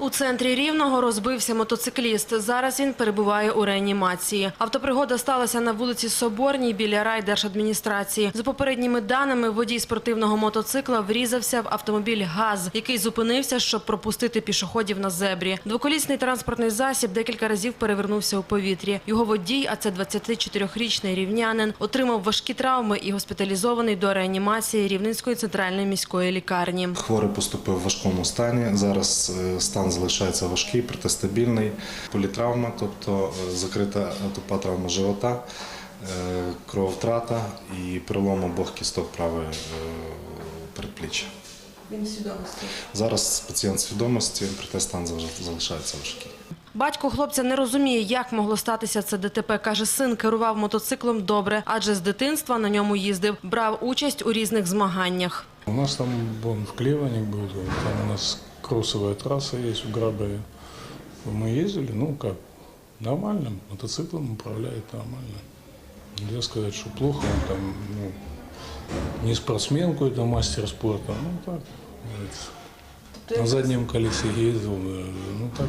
У центрі Рівного розбився мотоцикліст. Зараз він перебуває у реанімації. Автопригода сталася на вулиці Соборній біля райдержадміністрації. За попередніми даними, водій спортивного мотоцикла врізався в автомобіль ГАЗ, який зупинився, щоб пропустити пішоходів на зебрі. Двоколісний транспортний засіб декілька разів перевернувся у повітрі. Його водій, а це 24-річний рівнянин, отримав важкі травми і госпіталізований до реанімації Рівненської центральної міської лікарні. Хворий поступив в важкому стані. Зараз е, стан залишається важкий, проте стабільний. Політравма, тобто е, закрита тупа травма живота, е, крововтрата і перелом обох кісток правої е, передпліччя. Він свідомості. Зараз пацієнт свідомості, проте стан залишається важкий. Батько хлопця не розуміє, як могло статися це ДТП. Каже, син керував мотоциклом добре, адже з дитинства на ньому їздив, брав участь у різних змаганнях. У нас там вон, в Клеване был, там у нас кроссовая трасса есть в Грабове. Мы ездили, ну как, нормально, мотоциклом управляет нормально. Нельзя сказать, что плохо, он там, ну, не спортсмен какой-то, мастер спорта, ну так, говорится. на заднем колесе ездил, э, ну так.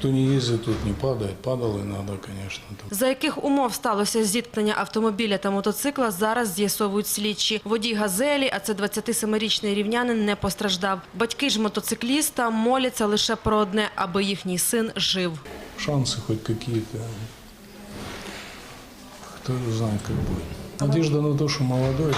Кто не ездит, тут не падает, падал иногда, конечно. За яких умов сталося зіткнення автомобіля та мотоцикла, зараз з'ясовують слідчі. Водій «Газелі», а це 27-річний рівнянин, не постраждав. Батьки ж мотоцикліста моляться лише про одне, аби їхній син жив. шансы хоть какие-то. Кто знает, как будет. Надежда на то, что молодой.